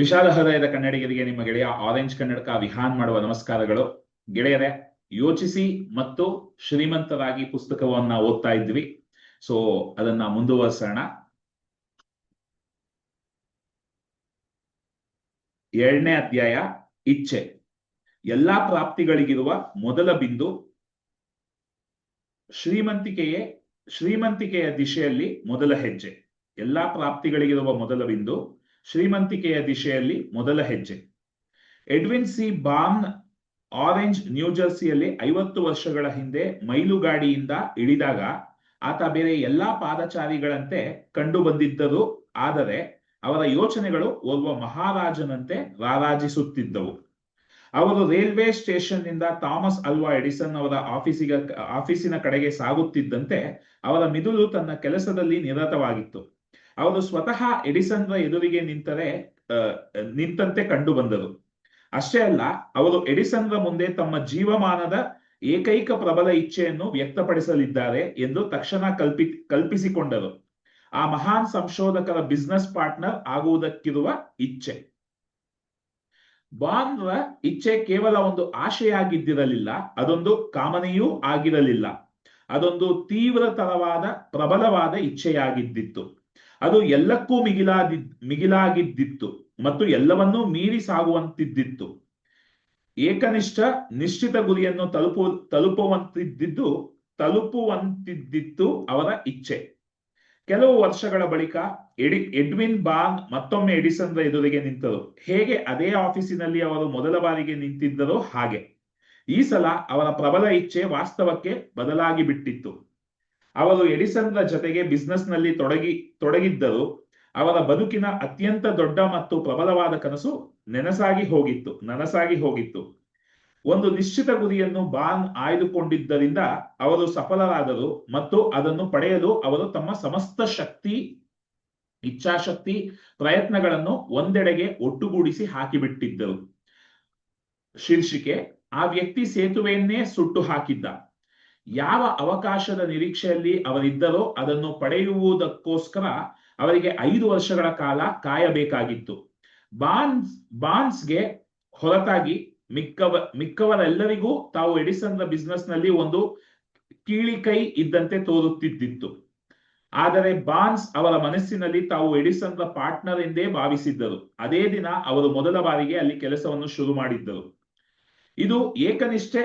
ವಿಶಾಲ ಹೃದಯದ ಕನ್ನಡಿಗರಿಗೆ ನಿಮ್ಮ ಗೆಳೆಯ ಆರೆಂಜ್ ಕನ್ನಡಕ ವಿಹಾನ್ ಮಾಡುವ ನಮಸ್ಕಾರಗಳು. ಗೆಳೆಯರೆ, ಯೋಚಿಸಿ ಮತ್ತು ಶ್ರೀಮಂತರಾಗಿ ಪುಸ್ತಕವನ್ನ ಓದ್ತಾ ಇದ್ವಿ. ಸೊ ಅದನ್ನ ಮುಂದುವರ್ಸೋಣ. ಎರಡನೇ ಅಧ್ಯಾಯ, ಇಚ್ಛೆ. ಎಲ್ಲಾ ಪ್ರಾಪ್ತಿಗಳಿಗಿರುವ ಮೊದಲ ಬಿಂದು ಶ್ರೀಮಂತಿಕೆಯೇ, ಶ್ರೀಮಂತಿಕೆಯ ದಿಶೆಯಲ್ಲಿ ಮೊದಲ ಹೆಜ್ಜೆ. ಎಲ್ಲಾ ಪ್ರಾಪ್ತಿಗಳಿಗಿರುವ ಮೊದಲ ಬಿಂದು ಶ್ರೀಮಂತಿಕೆಯ ದಿಶೆಯಲ್ಲಿ ಮೊದಲ ಹೆಜ್ಜೆ. Edwin C. ಬಾನ್ ಆರೆಂಜ್ ನ್ಯೂಜರ್ಸಿಯಲ್ಲಿ ಐವತ್ತು ವರ್ಷಗಳ ಹಿಂದೆ ಮೈಲುಗಾಡಿಯಿಂದ ಇಳಿದಾಗ ಆತ ಬೇರೆ ಎಲ್ಲಾ ಪಾದಚಾರಿಗಳಂತೆ ಕಂಡು ಬಂದಿದ್ದರು. ಆದರೆ ಅವರ ಯೋಚನೆಗಳು ಓರ್ವ ಮಹಾರಾಜನಂತೆ ರಾರಾಜಿಸುತ್ತಿದ್ದವು. ಅವರು ರೈಲ್ವೆ ಸ್ಟೇಷನ್ನಿಂದ ಥಾಮಸ್ ಅಲ್ವಾ ಎಡಿಸನ್ ಅವರ ಆಫೀಸಿಗೆ, ಆಫೀಸಿನ ಕಡೆಗೆ ಸಾಗುತ್ತಿದ್ದಂತೆ ಅವರ ಮಿದುಳು ತನ್ನ ಕೆಲಸದಲ್ಲಿ ನಿರತವಾಗಿತ್ತು. ಅವರು ಸ್ವತಃ ಎಡಿಸನ್ರ ಎದುರಿಗೆ ನಿಂತರೆ ನಿಂತಂತೆ ಕಂಡು ಬಂದರು ಅಷ್ಟೇ ಅಲ್ಲ, ಅವರು ಎಡಿಸನ್ರ ಮುಂದೆ ತಮ್ಮ ಜೀವಮಾನದ ಏಕೈಕ ಪ್ರಬಲ ಇಚ್ಛೆಯನ್ನು ವ್ಯಕ್ತಪಡಿಸಲಿದ್ದಾರೆ ಎಂದು ತಕ್ಷಣ ಕಲ್ಪಿ, ಕಲ್ಪಿಸಿಕೊಂಡರು. ಆ ಮಹಾನ್ ಸಂಶೋಧಕರ ಬಿಸ್ನೆಸ್ ಪಾರ್ಟ್ನರ್ ಆಗುವುದಕ್ಕಿರುವ ಇಚ್ಛೆ. ಬಾನ್ರ ಇಚ್ಛೆ ಕೇವಲ ಒಂದು ಆಶೆಯಾಗಿದ್ದಿರಲಿಲ್ಲ, ಅದೊಂದು ಕಾಮನೆಯೂ ಆಗಿರಲಿಲ್ಲ. ಅದೊಂದು ತೀವ್ರತರವಾದ, ಪ್ರಬಲವಾದ ಇಚ್ಛೆಯಾಗಿದ್ದಿತ್ತು. ಅದು ಎಲ್ಲಕ್ಕೂ ಮಿಗಿಲಾದಿ, ಮಿಗಿಲಾಗಿದ್ದಿತ್ತು ಮತ್ತು ಎಲ್ಲವನ್ನೂ ಮೀರಿ ಸಾಗುವಂತಿದ್ದಿತ್ತು. ಏಕನಿಷ್ಠ, ನಿಶ್ಚಿತ ಗುರಿಯನ್ನು ತಲುಪು, ತಲುಪುವಂತಿದ್ದಿದ್ದು, ತಲುಪುವಂತಿದ್ದಿತ್ತು ಅವರ ಇಚ್ಛೆ. ಕೆಲವು ವರ್ಷಗಳ ಬಳಿಕ ಎಡಿ, ಎಡ್ವಿನ್ ಬಾನ್ ಮತ್ತೊಮ್ಮೆ ಎಡಿಸನ್ರ ಎದುರಿಗೆ ನಿಂತರು. ಹೇಗೆ ಅದೇ ಆಫೀಸಿನಲ್ಲಿ ಅವರು ಮೊದಲ ಬಾರಿಗೆ ನಿಂತಿದ್ದರೋ ಹಾಗೆ. ಈ ಸಲ ಅವರ ಪ್ರಬಲ ಇಚ್ಛೆ ವಾಸ್ತವಕ್ಕೆ ಬದಲಾಗಿ ಬಿಟ್ಟಿತ್ತು ಅವರು ಎಡಿಸನ್ರ ಜೊತೆಗೆ ಬಿಸ್ನೆಸ್ನಲ್ಲಿ ತೊಡಗಿ, ತೊಡಗಿದ್ದರು. ಅವರ ಬದುಕಿನ ಅತ್ಯಂತ ದೊಡ್ಡ ಮತ್ತು ಪ್ರಬಲವಾದ ಕನಸು ನೆನಸಾಗಿ ಹೋಗಿತ್ತು, ನನಸಾಗಿ ಹೋಗಿತ್ತು. ಒಂದು ನಿಶ್ಚಿತ ಗುರಿಯನ್ನು ಬಾನ್ ಆಯ್ದುಕೊಂಡಿದ್ದರಿಂದ ಅವರು ಸಫಲರಾದರು ಮತ್ತು ಅದನ್ನು ಪಡೆಯಲು ಅವರು ತಮ್ಮ ಸಮಸ್ತ ಶಕ್ತಿ, ಇಚ್ಛಾಶಕ್ತಿ, ಪ್ರಯತ್ನಗಳನ್ನು ಒಂದೆಡೆಗೆ ಒಟ್ಟುಗೂಡಿಸಿ ಹಾಕಿಬಿಟ್ಟಿದ್ದರು. ಶೀರ್ಷಿಕೆ, ಆ ವ್ಯಕ್ತಿ ಸೇತುವೆಯನ್ನೇ ಸುಟ್ಟು ಹಾಕಿದ್ದ. ಯಾವ ಅವಕಾಶದ ನಿರೀಕ್ಷೆಯಲ್ಲಿ ಅವರಿದ್ದರೋ ಅದನ್ನು ಪಡೆಯುವುದಕ್ಕೋಸ್ಕರ ಅವರಿಗೆ ಐದು ವರ್ಷಗಳ ಕಾಲ ಕಾಯಬೇಕಾಗಿತ್ತು. ಬಾನ್ಸ್, ಬಾನ್ಸ್ಗೆ ಹೊರತಾಗಿ ಮಿಕ್ಕವ, ಮಿಕ್ಕವರೆಲ್ಲರಿಗೂ ತಾವು ಎಡಿಸನ್ರ ಬಿಸ್ನೆಸ್ನಲ್ಲಿ ಒಂದು ಕೀಳಿಕೈ ಇದ್ದಂತೆ ತೋರುತ್ತಿದ್ದಿತ್ತು. ಆದರೆ ಬಾನ್ಸ್ ಅವರ ಮನಸ್ಸಿನಲ್ಲಿ ತಾವು ಎಡಿಸನ್ರ ಪಾರ್ಟ್ನರ್ ಎಂದೇ ಭಾವಿಸಿದ್ದರು. ಅದೇ ದಿನ ಅವರು ಮೊದಲ ಬಾರಿಗೆ ಅಲ್ಲಿ ಕೆಲಸವನ್ನು ಶುರು ಮಾಡಿದ್ದರು. ಇದು ಏಕನಿಷ್ಠೆ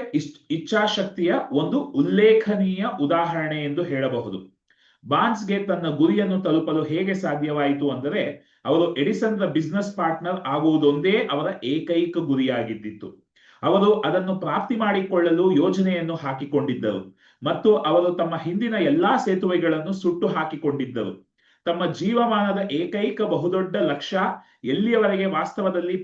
ಇಚ್ಛಾಶಕ್ತಿಯ ಒಂದು ಉಲ್ಲೇಖನೀಯ ಉದಾಹರಣೆ ಎಂದು ಹೇಳಬಹುದು. ಬಾನ್ಸ್ಗೆ ತನ್ನ ಗುರಿಯನ್ನು ತಲುಪಲು ಹೇಗೆ ಸಾಧ್ಯವಾಯಿತು ಅಂದರೆ, ಅವರು ಎಡಿಸನ್ರ ಬಿಸ್ನೆಸ್ ಪಾರ್ಟ್ನರ್ ಆಗುವುದೊಂದೇ ಅವರ ಏಕೈಕ ಗುರಿಯಾಗಿದ್ದಿತ್ತು. ಅವರು ಅದನ್ನು ಪ್ರಾಪ್ತಿ ಮಾಡಿಕೊಳ್ಳಲು ಯೋಜನೆಯನ್ನು ಹಾಕಿಕೊಂಡಿದ್ದರು ಮತ್ತು ಅವರು ತಮ್ಮ ಹಿಂದಿನ ಎಲ್ಲಾ ಸೇತುವೆಗಳನ್ನು ಸುಟ್ಟು ಹಾಕಿಕೊಂಡಿದ್ದರು. ತಮ್ಮ ಜೀವಮಾನದ ಏಕೈಕ ಬಹುದೊಡ್ಡ ಲಕ್ಷ್ಯ ಎಲ್ಲಿಯವರೆಗೆ ವಾಸ್ತವದಲ್ಲಿ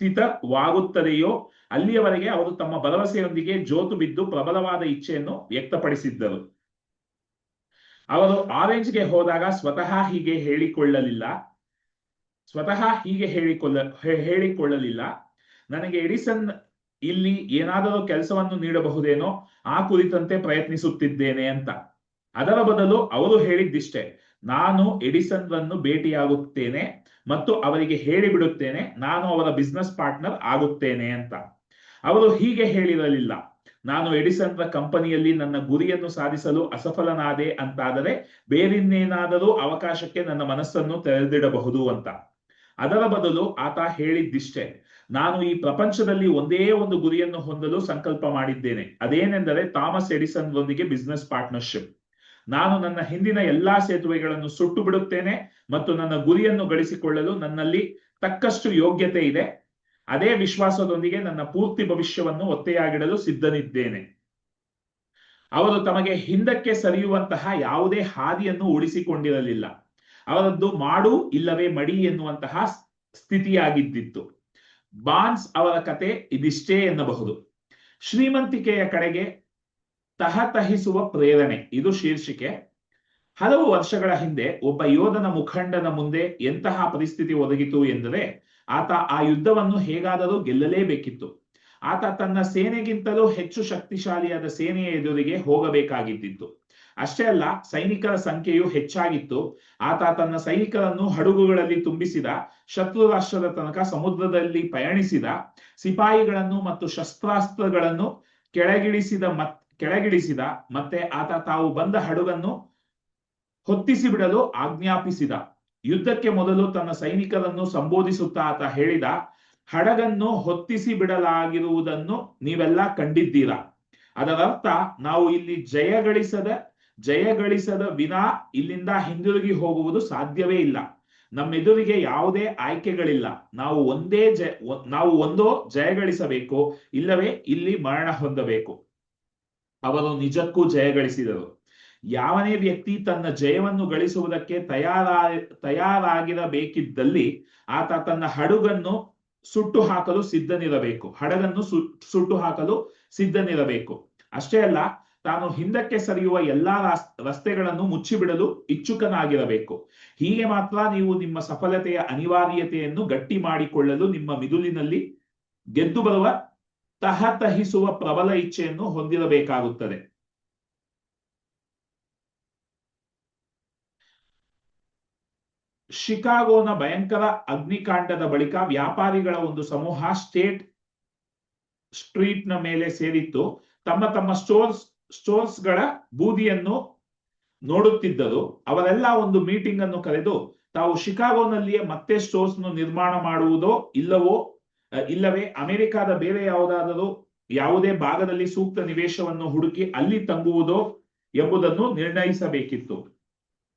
ಪರಿವರ್ತಿತವಾಗುತ್ತದೆಯೋ ಅಲ್ಲಿಯವರೆಗೆ ಅವರು ತಮ್ಮ ಭರವಸೆಯೊಂದಿಗೆ ಜೋತು ಬಿದ್ದು ಪ್ರಬಲವಾದ ಇಚ್ಛೆಯನ್ನು ವ್ಯಕ್ತಪಡಿಸಿದ್ದರು. ಅವರು ಆರೆಂಜ್ಗೆ ಹೋದಾಗ ಸ್ವತಃ ಹೀಗೆ ಹೇಳಿಕೊಳ್ಳಲಿಲ್ಲ. ಸ್ವತಃ ಹೀಗೆ ಹೇಳಿಕೊಳ್ಳ ಹೇಳಿಕೊಳ್ಳಲಿಲ್ಲ. ನನಗೆ ಎಡಿಸನ್ ಇಲ್ಲಿ ಏನಾದರೂ ಕೆಲಸವನ್ನು ನೀಡಬಹುದೇನೋ ಆ ಕುರಿತಂತೆ ಪ್ರಯತ್ನಿಸುತ್ತಿದ್ದೇನೆ ಅಂತ. ಅದರ ಬದಲು ಅವರು ಹೇಳಿದ್ದಿಷ್ಟೇ. ನಾನು ಎಡಿಸನ್ರನ್ನು ಭೇಟಿಯಾಗುತ್ತೇನೆ ಮತ್ತು ಅವರಿಗೆ ಹೇಳಿಬಿಡುತ್ತೇನೆ, ನಾನು ಅವರ ಬಿಸ್ನೆಸ್ ಪಾರ್ಟ್ನರ್ ಆಗುತ್ತೇನೆ ಅಂತ. ಅವರು ಹೀಗೆ ಹೇಳಿರಲಿಲ್ಲ, ನಾನು ಎಡಿಸನ್ರ ಕಂಪನಿಯಲ್ಲಿ ನನ್ನ ಗುರಿಯನ್ನು ಸಾಧಿಸಲು ಅಸಫಲನಾದೆ ಅಂತಾದರೆ ಬೇರಿನ್ನೇನಾದರೂ ಅವಕಾಶಕ್ಕೆ ನನ್ನ ಮನಸ್ಸನ್ನು ತೆರೆದಿಡಬಹುದು ಅಂತ. ಅದರ ಬದಲು ಆತ ಹೇಳಿದ್ದಿಷ್ಟೇ, ನಾನು ಈ ಪ್ರಪಂಚದಲ್ಲಿ ಒಂದೇ ಒಂದು ಗುರಿಯನ್ನು ಹೊಂದಲು ಸಂಕಲ್ಪ ಮಾಡಿದ್ದೇನೆ, ಅದೇನೆಂದರೆ ಥಾಮಸ್ ಎಡಿಸನ್ರೊಂದಿಗೆ ಬಿಸ್ನೆಸ್ ಪಾರ್ಟ್ನರ್ಶಿಪ್ ನಾನು ನನ್ನ ಹಿಂದಿನ ಎಲ್ಲಾ ಸೇತುವೆಗಳನ್ನು ಸುಟ್ಟು ಬಿಡುತ್ತೇನೆ ಮತ್ತು ನನ್ನ ಗುರಿಯನ್ನು ಗಳಿಸಿಕೊಳ್ಳಲು ನನ್ನಲ್ಲಿ ತಕ್ಕಷ್ಟು ಯೋಗ್ಯತೆ ಇದೆ. ಅದೇ ವಿಶ್ವಾಸದೊಂದಿಗೆ ನನ್ನ ಪೂರ್ತಿ ಭವಿಷ್ಯವನ್ನು ಒತ್ತೆಯಾಗಿಡಲು ಸಿದ್ಧನಿದ್ದೇನೆ. ಅವರು ತಮಗೆ ಹಿಂದಕ್ಕೆ ಸರಿಯುವಂತಹ ಯಾವುದೇ ಹಾದಿಯನ್ನು ಉಳಿಸಿಕೊಂಡಿರಲಿಲ್ಲ. ಅವರದ್ದು ಮಾಡು ಇಲ್ಲವೇ ಮಡಿ ಎನ್ನುವಂತಹ ಸ್ಥಿತಿಯಾಗಿದ್ದಿತ್ತು. ಬಾನ್ಸ್ ಅವರ ಕತೆ ಇದಿಷ್ಟೇ ಎನ್ನಬಹುದು. ಶ್ರೀಮಂತಿಕೆಯ ಕಡೆಗೆ ತಹತಹಿಸುವ ಪ್ರೇರಣೆ. ಇದು ಶೀರ್ಷಿಕೆ. ಹಲವು ವರ್ಷಗಳ ಹಿಂದೆ ಒಬ್ಬ ಯೋಧನ ಮುಖಂಡನ ಮುಂದೆ ಎಂತಹ ಪರಿಸ್ಥಿತಿ ಒದಗಿತು ಎಂದರೆ ಆತ ಆ ಯುದ್ಧವನ್ನು ಹೇಗಾದರೂ ಗೆಲ್ಲಲೇಬೇಕಿತ್ತು. ಆತ ತನ್ನ ಸೇನೆಗಿಂತಲೂ ಹೆಚ್ಚು ಶಕ್ತಿಶಾಲಿಯಾದ ಸೇನೆಯ ಎದುರಿಗೆ ಹೋಗಬೇಕಾಗಿದ್ದಿತ್ತು. ಅಷ್ಟೇ ಅಲ್ಲ, ಸೈನಿಕರ ಸಂಖ್ಯೆಯು ಹೆಚ್ಚಾಗಿತ್ತು. ಆತ ತನ್ನ ಸೈನಿಕರನ್ನು ಹಡಗುಗಳಲ್ಲಿ ತುಂಬಿಸಿದ, ಶತ್ರು ರಾಷ್ಟ್ರದ ತನಕ ಸಮುದ್ರದಲ್ಲಿ ಪಯಣಿಸಿದ, ಸಿಪಾಯಿಗಳನ್ನು ಮತ್ತು ಶಸ್ತ್ರಾಸ್ತ್ರಗಳನ್ನು ಕೆಳಗಿಳಿಸಿದ ಮತ್ ಕೆಳಗಿಳಿಸಿದ, ಮತ್ತೆ ಆತ ತಾವು ಬಂದ ಹಡಗನ್ನು ಹೊತ್ತಿಸಿ ಬಿಡಲು ಆಜ್ಞಾಪಿಸಿದ. ಯುದ್ಧಕ್ಕೆ ಮೊದಲು ತನ್ನ ಸೈನಿಕರನ್ನು ಸಂಬೋಧಿಸುತ್ತಾ ಆತ ಹೇಳಿದ, ಹಡಗನ್ನು ಹೊತ್ತಿಸಿ ಬಿಡಲಾಗಿರುವುದನ್ನು ನೀವೆಲ್ಲ ಕಂಡಿದ್ದೀರಾ? ಅದರರ್ಥ, ನಾವು ಇಲ್ಲಿ ಜಯಗಳಿಸದ ಜಯಗಳಿಸದ ವಿನಾ ಇಲ್ಲಿಂದ ಹಿಂದಿರುಗಿ ಹೋಗುವುದು ಸಾಧ್ಯವೇ ಇಲ್ಲ. ನಮ್ಮೆದುರಿಗೆ ಯಾವುದೇ ಆಯ್ಕೆಗಳಿಲ್ಲ. ನಾವು ಒಂದೇ ಜಯ ನಾವು ಒಂದೋ ಜಯಗಳಿಸಬೇಕು ಇಲ್ಲವೇ ಇಲ್ಲಿ ಮರಣ ಹೊಂದಬೇಕು. ಅವರು ನಿಜಕ್ಕೂ ಜಯಗಳಿಸಿದರು ಯಾವನೇ ವ್ಯಕ್ತಿ ತನ್ನ ಜಯವನ್ನು ಗಳಿಸುವುದಕ್ಕೆ ತಯಾರ ತಯಾರಾಗಿರಬೇಕಿದ್ದಲ್ಲಿ ಆತ ತನ್ನ ಹಡಗನ್ನು ಸುಟ್ಟು ಹಾಕಲು ಸಿದ್ಧನಿರಬೇಕು. ಹಡಗನ್ನು ಸುಟ್ಟು ಹಾಕಲು ಸಿದ್ಧನಿರಬೇಕು. ಅಷ್ಟೇ ಅಲ್ಲ, ತಾನು ಹಿಂದಕ್ಕೆ ಸರಿಯುವ ಎಲ್ಲಾ ರಸ್ತೆಗಳನ್ನು ಮುಚ್ಚಿಬಿಡಲು ಇಚ್ಛುಕನಾಗಿರಬೇಕು. ಹೀಗೆ ಮಾತ್ರ ನೀವು ನಿಮ್ಮ ಸಫಲತೆಯ ಅನಿವಾರ್ಯತೆಯನ್ನು ಗಟ್ಟಿ ಮಾಡಿಕೊಳ್ಳಲು ನಿಮ್ಮ ಮಿದುಲಿನಲ್ಲಿ ಗೆದ್ದು ಬರುವ ತಹತಹಿಸುವ ಪ್ರಬಲ ಇಚ್ಛೆಯನ್ನು ಹೊಂದಿರಬೇಕಾಗುತ್ತದೆ. ಶಿಕಾಗೋನ ಭಯಂಕರ ಅಗ್ನಿಕಾಂಡದ ಬಳಿಕ ವ್ಯಾಪಾರಿಗಳ ಒಂದು ಸಮೂಹ ಸ್ಟೇಟ್ ಸ್ಟ್ರೀಟ್ನ ಮೇಲೆ ಸೇರಿತ್ತು. ತಮ್ಮ ತಮ್ಮ ಸ್ಟೋರ್ಸ್ ಸ್ಟೋರ್ಸ್ಗಳ ಬೂದಿಯನ್ನು ನೋಡುತ್ತಿದ್ದರು. ಅವರೆಲ್ಲ ಒಂದು ಮೀಟಿಂಗ್ ಅನ್ನು ಕರೆದು, ತಾವು ಶಿಕಾಗೋನಲ್ಲಿಯೇ ಮತ್ತೆ ಸ್ಟೋರ್ಸ್ ನಿರ್ಮಾಣ ಮಾಡುವುದೋ ಇಲ್ಲವೋ ಇಲ್ಲವೇ ಅಮೆರಿಕಾದ ಬೇರೆ ಯಾವುದಾದರೂ ಯಾವುದೇ ಭಾಗದಲ್ಲಿ ಸೂಕ್ತ ನಿವೇಶವನ್ನು ಹುಡುಕಿ ಅಲ್ಲಿ ತಂಗುವುದೋ ಎಂಬುದನ್ನು ನಿರ್ಣಯಿಸಬೇಕಿತ್ತು.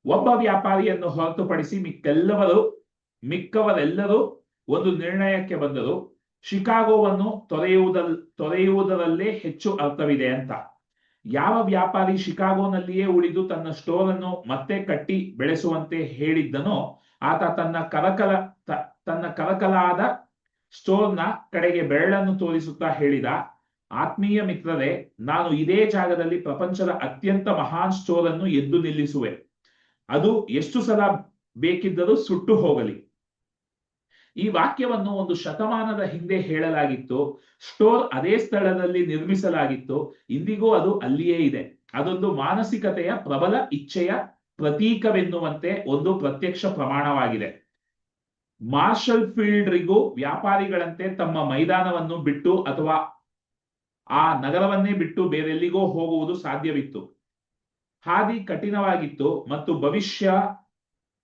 ಒಬ್ಬ ವ್ಯಾಪಾರಿಯನ್ನು ಹೊರತುಪಡಿಸಿ ಮಿಕ್ಕೆಲ್ಲವರು, ಮಿಕ್ಕವರೆಲ್ಲರೂ ಒಂದು ನಿರ್ಣಯಕ್ಕೆ ಬಂದರು. ಶಿಕಾಗೋವನ್ನು ತೊರೆಯುವುದ ತೊರೆಯುವುದರಲ್ಲೇ ಹೆಚ್ಚು ಅರ್ಥವಿದೆ ಅಂತ. ಯಾವ ವ್ಯಾಪಾರಿ ಶಿಕಾಗೋನಲ್ಲಿಯೇ ಉಳಿದು ತನ್ನ ಸ್ಟೋರ್ ಅನ್ನು ಮತ್ತೆ ಕಟ್ಟಿ ಬೆಳೆಸುವಂತೆ ಹೇಳಿದ್ದನೋ, ಆತ ತನ್ನ ಕರಕಲ ತನ್ನ ಕರಕಲಾದ ಸ್ಟೋರ್ನ ಕಡೆಗೆ ಬೆರಳನ್ನು ತೋರಿಸುತ್ತಾ ಹೇಳಿದ, ಆತ್ಮೀಯ ಮಿತ್ರರೇ, ನಾನು ಇದೇ ಜಾಗದಲ್ಲಿ ಪ್ರಪಂಚದ ಅತ್ಯಂತ ಮಹಾನ್ ಸ್ಟೋರ್ ಅನ್ನು ಎದ್ದು ನಿಲ್ಲಿಸುವೆ. ಅದು ಎಷ್ಟು ಸಲ ಬೇಕಿದ್ದರೂ ಸುಟ್ಟು ಹೋಗಲಿ. ಈ ವಾಕ್ಯವನ್ನು ಒಂದು ಶತಮಾನದ ಹಿಂದೆ ಹೇಳಲಾಗಿತ್ತು. ಸ್ಟೋರ್ ಅದೇ ಸ್ಥಳದಲ್ಲಿ ನಿರ್ಮಿಸಲಾಗಿತ್ತು. ಇಂದಿಗೂ ಅದು ಅಲ್ಲಿಯೇ ಇದೆ. ಅದೊಂದು ಮಾನಸಿಕತೆಯ ಪ್ರಬಲ ಇಚ್ಛೆಯ ಪ್ರತೀಕವೆನ್ನುವಂತೆ ಒಂದು ಪ್ರತ್ಯಕ್ಷ ಪ್ರಮಾಣವಾಗಿದೆ. ಮಾರ್ಷಲ್ ಫೀಲ್ಡ್ರಿಗೂ ವ್ಯಾಪಾರಿಗಳಂತೆ ತಮ್ಮ ಮೈದಾನವನ್ನು ಬಿಟ್ಟು ಅಥವಾ ಆ ನಗರವನ್ನೇ ಬಿಟ್ಟು ಬೇರೆಲ್ಲಿಗೋ ಹೋಗುವುದು ಸಾಧ್ಯವಿತ್ತು. ಹಾದಿ ಕಠಿಣವಾಗಿತ್ತು ಮತ್ತು ಭವಿಷ್ಯ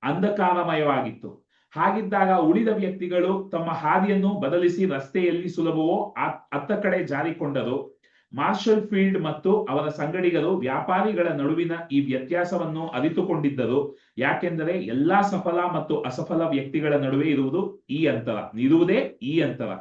ಅಂಧಕಾರಮಯವಾಗಿತ್ತು. ಹಾಗಿದ್ದಾಗ ಉಳಿದ ವ್ಯಕ್ತಿಗಳು ತಮ್ಮ ಹಾದಿಯನ್ನು ಬದಲಿಸಿ ರಸ್ತೆಯಲ್ಲಿ ಸುಲಭವೋ ಅತ್ತ ಕಡೆ ಜಾರಿಕೊಂಡರು. ಮಾರ್ಷಲ್ ಫೀಲ್ಡ್ ಮತ್ತು ಅವರ ಸಂಗಡಿಗರು ವ್ಯಾಪಾರಿಗಳ ನಡುವಿನ ಈ ವ್ಯತ್ಯಾಸವನ್ನು ಅರಿತುಕೊಂಡಿದ್ದರು. ಯಾಕೆಂದರೆ ಎಲ್ಲಾ ಸಫಲ ಮತ್ತು ಅಸಫಲ ವ್ಯಕ್ತಿಗಳ ನಡುವೆ ಇರುವುದು ಈ ಅಂತರ, ಇರುವುದೇ ಈ ಅಂತರ.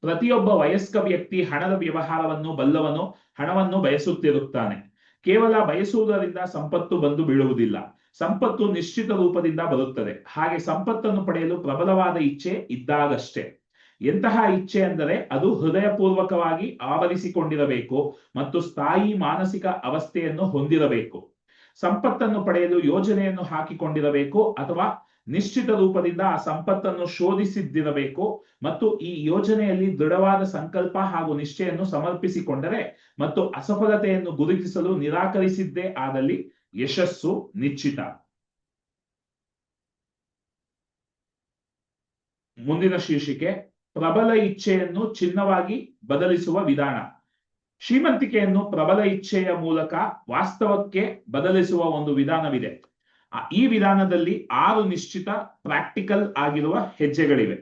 ಪ್ರತಿಯೊಬ್ಬ ವಯಸ್ಕ ವ್ಯಕ್ತಿ ಹಣದ ವ್ಯವಹಾರವನ್ನು, ಬಲ್ಲವನು ಹಣವನ್ನು ಬಯಸುತ್ತಿರುತ್ತಾನೆ. ಕೇವಲ ಬಯಸುವುದರಿಂದ ಸಂಪತ್ತು ಬಂದು ಬೀಳುವುದಿಲ್ಲ. ಸಂಪತ್ತು ನಿಶ್ಚಿತ ರೂಪದಿಂದ ಬರುತ್ತದೆ. ಹಾಗೆ ಸಂಪತ್ತನ್ನು ಪಡೆಯಲು ಪ್ರಬಲವಾದ ಇಚ್ಛೆ ಇದ್ದಾಗಷ್ಟೇ. ಎಂತಹ ಇಚ್ಛೆ ಅಂದರೆ ಅದು ಹೃದಯಪೂರ್ವಕವಾಗಿ ಆವರಿಸಿಕೊಂಡಿರಬೇಕು ಮತ್ತು ಸ್ಥಾಯಿ ಮಾನಸಿಕ ಅವಸ್ಥೆಯನ್ನು ಹೊಂದಿರಬೇಕು. ಸಂಪತ್ತನ್ನು ಪಡೆಯಲು ಯೋಜನೆಯನ್ನು ಹಾಕಿಕೊಂಡಿರಬೇಕು ಅಥವಾ ನಿಶ್ಚಿತ ರೂಪದಿಂದ ಆ ಸಂಪತ್ತನ್ನು ಶೋಧಿಸಿದ್ದಿರಬೇಕು ಮತ್ತು ಈ ಯೋಜನೆಯಲ್ಲಿ ದೃಢವಾದ ಸಂಕಲ್ಪ ಹಾಗೂ ನಿಷ್ಠೆಯನ್ನು ಸಮರ್ಪಿಸಿಕೊಂಡರೆ ಮತ್ತು ಅಸಫಲತೆಯನ್ನು ಗುರುತಿಸಲು ನಿರಾಕರಿಸಿದ್ದೇ ಆದಲ್ಲಿ ಯಶಸ್ಸು ನಿಶ್ಚಿತ. ಮುಂದಿನ ಶೀರ್ಷಿಕೆ ಪ್ರಬಲ ಇಚ್ಛೆಯನ್ನು ಚಿನ್ನವಾಗಿ ಬದಲಿಸುವ ವಿಧಾನ. ಶ್ರೀಮಂತಿಕೆಯನ್ನು ಪ್ರಬಲ ಇಚ್ಛೆಯ ಮೂಲಕ ವಾಸ್ತವಕ್ಕೆ ಬದಲಿಸುವ ಒಂದು ವಿಧಾನವಿದೆ. ಈ ವಿಧಾನದಲ್ಲಿ ಆರು ನಿಶ್ಚಿತ ಪ್ರಾಕ್ಟಿಕಲ್ ಆಗಿರುವ ಹೆಜ್ಜೆಗಳಿವೆ.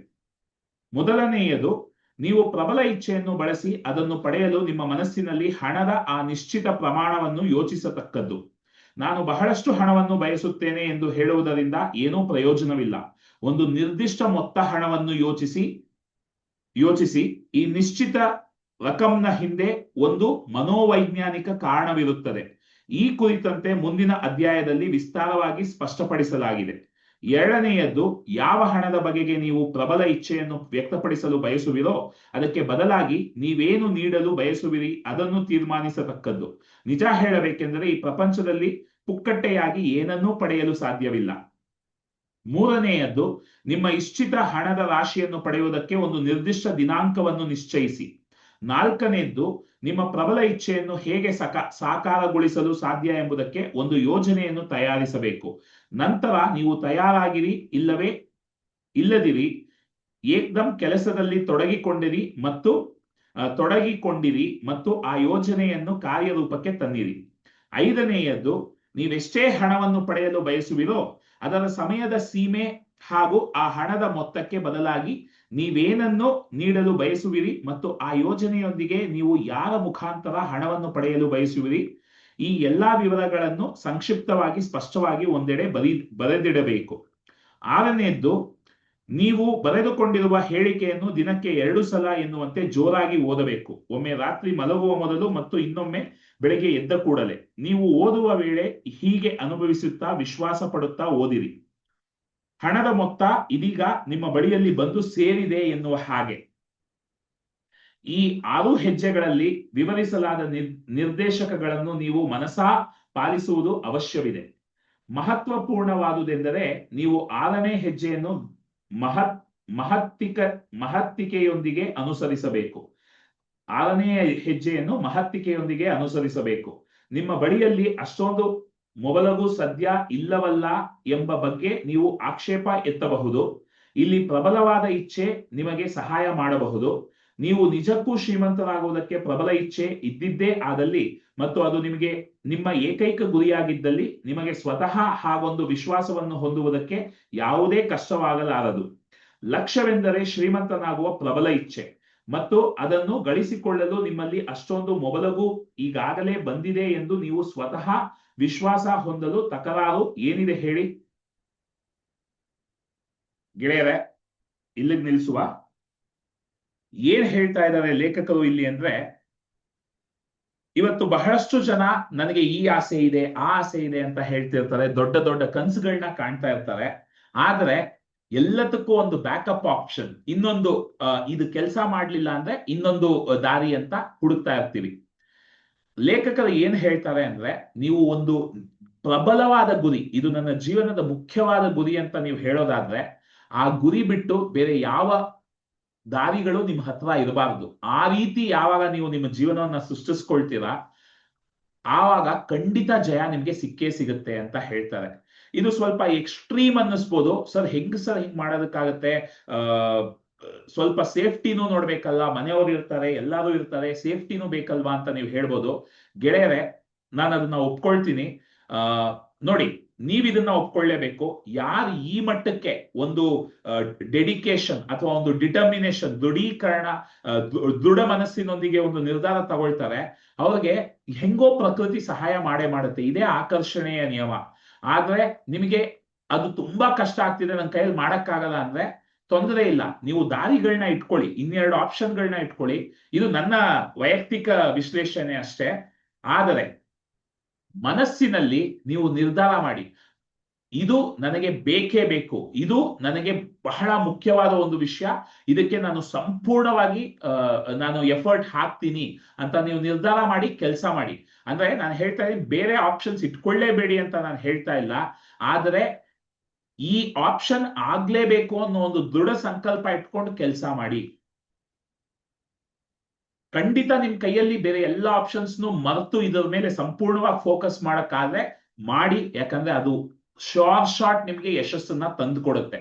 ಮೊದಲನೆಯದು, ನೀವು ಪ್ರಬಲ ಇಚ್ಛೆಯನ್ನು ಬಳಸಿ ಅದನ್ನು ಪಡೆಯಲು ನಿಮ್ಮ ಮನಸ್ಸಿನಲ್ಲಿ ಹಣದ ಆ ನಿಶ್ಚಿತ ಪ್ರಮಾಣವನ್ನು ಯೋಚಿಸತಕ್ಕದ್ದು. ನಾನು ಬಹಳಷ್ಟು ಹಣವನ್ನು ಬಯಸುತ್ತೇನೆ ಎಂದು ಹೇಳುವುದರಿಂದ ಏನೂ ಪ್ರಯೋಜನವಿಲ್ಲ. ಒಂದು ನಿರ್ದಿಷ್ಟ ಮೊತ್ತ ಹಣವನ್ನು ಯೋಚಿಸಿ ಯೋಚಿಸಿ, ಈ ನಿಶ್ಚಿತ ರಕಂನ ಹಿಂದೆ ಒಂದು ಮನೋವೈಜ್ಞಾನಿಕ ಕಾರಣವಿರುತ್ತದೆ. ಈ ಕುರಿತಂತೆ ಮುಂದಿನ ಅಧ್ಯಾಯದಲ್ಲಿ ವಿಸ್ತಾರವಾಗಿ ಸ್ಪಷ್ಟಪಡಿಸಲಾಗಿದೆ. ಎರಡನೆಯದ್ದು, ಯಾವ ಹಣದ ಬಗೆಗೆ ನೀವು ಪ್ರಬಲ ಇಚ್ಛೆಯನ್ನು ವ್ಯಕ್ತಪಡಿಸಲು ಬಯಸುವಿರೋ, ಅದಕ್ಕೆ ಬದಲಾಗಿ ನೀವೇನು ನೀಡಲು ಬಯಸುವಿರಿ, ಅದನ್ನು ತೀರ್ಮಾನಿಸತಕ್ಕದ್ದು. ನಿಜ ಹೇಳಬೇಕೆಂದರೆ, ಈ ಪ್ರಪಂಚದಲ್ಲಿ ಪುಕ್ಕಟ್ಟೆಯಾಗಿ ಏನನ್ನೂ ಪಡೆಯಲು ಸಾಧ್ಯವಿಲ್ಲ. ಮೂರನೆಯದ್ದು ನಿಮ್ಮ ಇಷ್ಟಿತ ಹಣದ ರಾಶಿಯನ್ನು ಪಡೆಯುವುದಕ್ಕೆ ಒಂದು ನಿರ್ದಿಷ್ಟ ದಿನಾಂಕವನ್ನು ನಿಶ್ಚಯಿಸಿ. ನಾಲ್ಕನೆಯದ್ದು ನಿಮ್ಮ ಪ್ರಬಲ ಇಚ್ಛೆಯನ್ನು ಹೇಗೆ ಸಕ, ಸಾಕಾರಗೊಳಿಸಲು ಸಾಧ್ಯ ಎಂಬುದಕ್ಕೆ ಒಂದು ಯೋಜನೆಯನ್ನು ತಯಾರಿಸಬೇಕು. ನಂತರ ನೀವು ತಯಾರಾಗಿರಿ, ಇಲ್ಲವೇ, ಇಲ್ಲದಿರಿ, ಏಕ್ದಂ ಕೆಲಸದಲ್ಲಿ ತೊಡಗಿಕೊಂಡಿರಿ ಮತ್ತು ತೊಡಗಿಕೊಂಡಿರಿ ಮತ್ತು ಆ ಯೋಜನೆಯನ್ನು ಕಾರ್ಯರೂಪಕ್ಕೆ ತನ್ನಿರಿ. ಐದನೆಯದ್ದು ನೀವೆಷ್ಟೇ ಹಣವನ್ನು ಪಡೆಯಲು ಬಯಸುವಿರೋ ಅದರ ಸಮಯದ ಸೀಮೆ ಹಾಗೂ ಆ ಹಣದ ಮೊತ್ತಕ್ಕೆ ಬದಲಾಗಿ ನೀವೇನನ್ನು ನೀಡಲು ಬಯಸುವಿರಿ ಮತ್ತು ಆ ಯೋಜನೆಯೊಂದಿಗೆ ನೀವು ಯಾರ ಮುಖಾಂತರ ಹಣವನ್ನು ಪಡೆಯಲು ಬಯಸುವಿರಿ, ಈ ಎಲ್ಲಾ ವಿವರಗಳನ್ನು ಸಂಕ್ಷಿಪ್ತವಾಗಿ, ಸ್ಪಷ್ಟವಾಗಿ ಒಂದೆಡೆ ಬರಿ ಬರೆದಿಡಬೇಕು. ಆರನೆಯದ್ದು ನೀವು ಬರೆದುಕೊಂಡಿರುವ ಹೇಳಿಕೆಯನ್ನು ದಿನಕ್ಕೆ ಎರಡು ಸಲ ಎನ್ನುವಂತೆ ಜೋರಾಗಿ ಓದಬೇಕು. ಒಮ್ಮೆ ರಾತ್ರಿ ಮಲಗುವ ಮೊದಲು ಮತ್ತು ಇನ್ನೊಮ್ಮೆ ಬೆಳಗ್ಗೆ ಎದ್ದ ಕೂಡಲೇ. ನೀವು ಓದುವ ವೇಳೆ ಹೀಗೆ ಅನುಭವಿಸುತ್ತಾ ವಿಶ್ವಾಸ ಪಡುತ್ತಾ ಓದಿರಿ. ಹಣದ ಮೊತ್ತ ಇದೀಗ ನಿಮ್ಮ ಬಳಿಯಲ್ಲಿ ಬಂದು ಸೇರಿದೆ ಎನ್ನುವ ಹಾಗೆ. ಈ ಆರು ಹೆಜ್ಜೆಗಳಲ್ಲಿ ವಿವರಿಸಲಾದ ನಿರ್ ನಿರ್ದೇಶಕಗಳನ್ನು ನೀವು ಮನಸಾ ಪಾಲಿಸುವುದು ಅವಶ್ಯವಿದೆ. ಮಹತ್ವಪೂರ್ಣವಾದುದೆಂದರೆ ನೀವು ಆರನೇ ಹೆಜ್ಜೆಯನ್ನು ಮಹತ್, ಮಹತ್ತಿಕ, ಮಹತ್ತಿಕೆಯೊಂದಿಗೆ ಅನುಸರಿಸಬೇಕು. ಆರನೆಯ ಹೆಜ್ಜೆಯನ್ನು ಮಹತ್ತಿಕೆಯೊಂದಿಗೆ ಅನುಸರಿಸಬೇಕು. ನಿಮ್ಮ ಬಳಿಯಲ್ಲಿ ಅಷ್ಟೊಂದು ಮೊಬಲಗು ಸದ್ಯ ಇಲ್ಲವಲ್ಲ ಎಂಬ ಬಗ್ಗೆ ನೀವು ಆಕ್ಷೇಪ ಎತ್ತಬಹುದು. ಇಲ್ಲಿ ಪ್ರಬಲವಾದ ಇಚ್ಛೆ ನಿಮಗೆ ಸಹಾಯ ಮಾಡಬಹುದು. ನೀವು ನಿಜಕ್ಕೂ ಶ್ರೀಮಂತರಾಗುವುದಕ್ಕೆ ಪ್ರಬಲ ಇಚ್ಛೆ ಇದ್ದಿದ್ದೇ ಆದಲ್ಲಿ ಮತ್ತು ಅದು ನಿಮಗೆ ನಿಮ್ಮ ಏಕೈಕ ಗುರಿಯಾಗಿದ್ದಲ್ಲಿ ನಿಮಗೆ ಸ್ವತಃ ಹಾಗೊಂದು ವಿಶ್ವಾಸವನ್ನು ಹೊಂದುವುದಕ್ಕೆ ಯಾವುದೇ ಕಷ್ಟವಾಗಲಾರದು. ಲಕ್ಷ್ಯವೆಂದರೆ ಶ್ರೀಮಂತನಾಗುವ ಪ್ರಬಲ ಇಚ್ಛೆ. ಮತ್ತು ಅದನ್ನು ಗಳಿಸಿಕೊಳ್ಳಲು ನಿಮ್ಮಲ್ಲಿ ಅಷ್ಟೊಂದು ಮೊಬಲಗು ಈಗಾಗಲೇ ಬಂದಿದೆ ಎಂದು ನೀವು ಸ್ವತಃ ವಿಶ್ವಾಸ ಹೊಂದಲು ತಕರಾರು ಏನಿದೆ ಹೇಳಿ? ಗೆಳೆಯರೆ, ಇಲ್ಲಿಗೆ ನಿಲ್ಲಿಸುವ. ಏನ್ ಹೇಳ್ತಾ ಇದ್ದಾರೆ ಲೇಖಕರು ಇಲ್ಲಿ ಅಂದ್ರೆ ಇವತ್ತು ಬಹಳಷ್ಟು ಜನ ನನಗೆ ಈ ಆಸೆ ಇದೆ, ಆ ಆಸೆ ಇದೆ ಅಂತ ಹೇಳ್ತಿರ್ತಾರೆ. ದೊಡ್ಡ ದೊಡ್ಡ ಕನಸುಗಳನ್ನ ಕಾಣ್ತಾ ಇರ್ತಾರೆ. ಆದ್ರೆ ಎಲ್ಲದಕ್ಕೂ ಒಂದು ಬ್ಯಾಕಪ್ ಆಪ್ಷನ್ ಇನ್ನೊಂದು ಇದು ಕೆಲಸ ಮಾಡ್ಲಿಲ್ಲ ಅಂದ್ರೆ ಇನ್ನೊಂದು ದಾರಿ ಅಂತ ಹುಡುಕ್ತಾ ಇರ್ತೀವಿ. ಲೇಖಕರು ಏನ್ ಹೇಳ್ತಾರೆ ಅಂದ್ರೆ, ನೀವು ಒಂದು ಪ್ರಬಲವಾದ ಗುರಿ, ಇದು ನನ್ನ ಜೀವನದ ಮುಖ್ಯವಾದ ಗುರಿ ಅಂತ ನೀವು ಹೇಳೋದಾದ್ರೆ, ಆ ಗುರಿ ಬಿಟ್ಟು ಬೇರೆ ಯಾವ ದಾರಿಗಳು ನಿಮ್ಮ ಹತ್ರ ಇರಬಾರದು. ಆ ರೀತಿ ಯಾವಾಗ ನೀವು ನಿಮ್ಮ ಜೀವನವನ್ನ ಸೃಷ್ಟಿಸ್ಕೊಳ್ತೀರಾ, ಆವಾಗ ಖಂಡಿತ ಜಯ ನಿಮ್ಗೆ ಸಿಕ್ಕೇ ಸಿಗುತ್ತೆ ಅಂತ ಹೇಳ್ತಾರೆ. ಇದು ಸ್ವಲ್ಪ ಎಕ್ಸ್ಟ್ರೀಮ್ ಅನ್ನಿಸ್ಬೋದು. ಸರ್, ಹೆಂಗ್ ಸರ್ ಹಿಂಗ್ ಮಾಡೋದಕ್ಕಾಗತ್ತೆ? ಸ್ವಲ್ಪ ಸೇಫ್ಟಿನೂ ನೋಡ್ಬೇಕಲ್ಲ ಮನೆಯವರು ಇರ್ತಾರೆ, ಎಲ್ಲರೂ ಇರ್ತಾರೆ, ಸೇಫ್ಟಿನೂ ಬೇಕಲ್ವಾ ಅಂತ ನೀವು ಹೇಳ್ಬೋದು. ಗೆಳೆಯರೆ ನಾನು ಅದನ್ನ ಒಪ್ಕೊಳ್ತೀನಿ ನೋಡಿ ನೀವ್ ಇದನ್ನ ಒಪ್ಕೊಳ್ಳೇಬೇಕು. ಯಾರು ಈ ಮಟ್ಟಕ್ಕೆ ಒಂದು ಡೆಡಿಕೇಶನ್ ಅಥವಾ ಒಂದು ಡಿಟರ್ಮಿನೇಷನ್ ದೃಢೀಕರಣ ದೃಢ ಮನಸ್ಸಿನೊಂದಿಗೆ ಒಂದು ನಿರ್ಧಾರ ತಗೊಳ್ತಾರೆ. ಅವ್ರಿಗೆ ಹೆಂಗೋ ಪ್ರಕೃತಿ ಸಹಾಯ ಮಾಡೇ ಮಾಡುತ್ತೆ. ಇದೇ ಆಕರ್ಷಣೆಯ ನಿಯಮ. ಆದ್ರೆ ನಿಮಗೆ ಅದು ತುಂಬಾ ಕಷ್ಟ ಆಗ್ತಿದೆ ನನ್ನ ಕೈಯಲ್ಲಿ ಮಾಡಕ್ಕಾಗಲ್ಲ ಅಂದ್ರೆ ತೊಂದರೆ ಇಲ್ಲ. ನೀವು ದಾರಿಗಳನ್ನ ಇಟ್ಕೊಳ್ಳಿ. ಇನ್ನೆರಡು ಆಪ್ಷನ್ಗಳನ್ನ ಇಟ್ಕೊಳ್ಳಿ. ಇದು ನನ್ನ ವೈಯಕ್ತಿಕ ವಿಶ್ಲೇಷಣೆ ಅಷ್ಟೇ. ಆದರೆ ಮನಸ್ಸಿನಲ್ಲಿ ನೀವು ನಿರ್ಧಾರ ಮಾಡಿ. ಇದು ನನಗೆ ಬೇಕೇ ಬೇಕು. ಇದು ನನಗೆ ಬಹಳ ಮುಖ್ಯವಾದ ಒಂದು ವಿಷಯ. ಇದಕ್ಕೆ ನಾನು ಸಂಪೂರ್ಣವಾಗಿ ನಾನು ಎಫರ್ಟ್ ಹಾಕ್ತೀನಿ ಅಂತ ನೀವು ನಿರ್ಧಾರ ಮಾಡಿ, ಕೆಲಸ ಮಾಡಿ. ಅಂದ್ರೆ ನಾನು ಹೇಳ್ತಾ ಇದ್ದೀನಿ, ಬೇರೆ ಆಪ್ಷನ್ಸ್ ಇಟ್ಕೊಳ್ಳೇಬೇಡಿ ಅಂತ ನಾನು ಹೇಳ್ತಾ ಇಲ್ಲ. ಆದರೆ ಈ ಆಪ್ಷನ್ ಆಗ್ಲೇಬೇಕು ಅನ್ನೋ ಒಂದು ದೃಢ ಸಂಕಲ್ಪ ಇಟ್ಕೊಂಡು ಕೆಲಸ ಮಾಡಿ. ಖಂಡಿತ ನಿಮ್ ಕೈಯಲ್ಲಿ ಬೇರೆ ಎಲ್ಲ ಆಪ್ಷನ್ಸ್ನು ಮರೆತು ಇದರ ಮೇಲೆ ಸಂಪೂರ್ಣವಾಗಿ ಫೋಕಸ್ ಮಾಡಕ್ಕಾದ್ರೆ ಮಾಡಿ, ಯಾಕಂದ್ರೆ ಅದು ಶಾರ್ಟ್ ಶಾರ್ಟ್ ನಿಮ್ಗೆ ಯಶಸ್ಸನ್ನ ತಂದು ಕೊಡುತ್ತೆ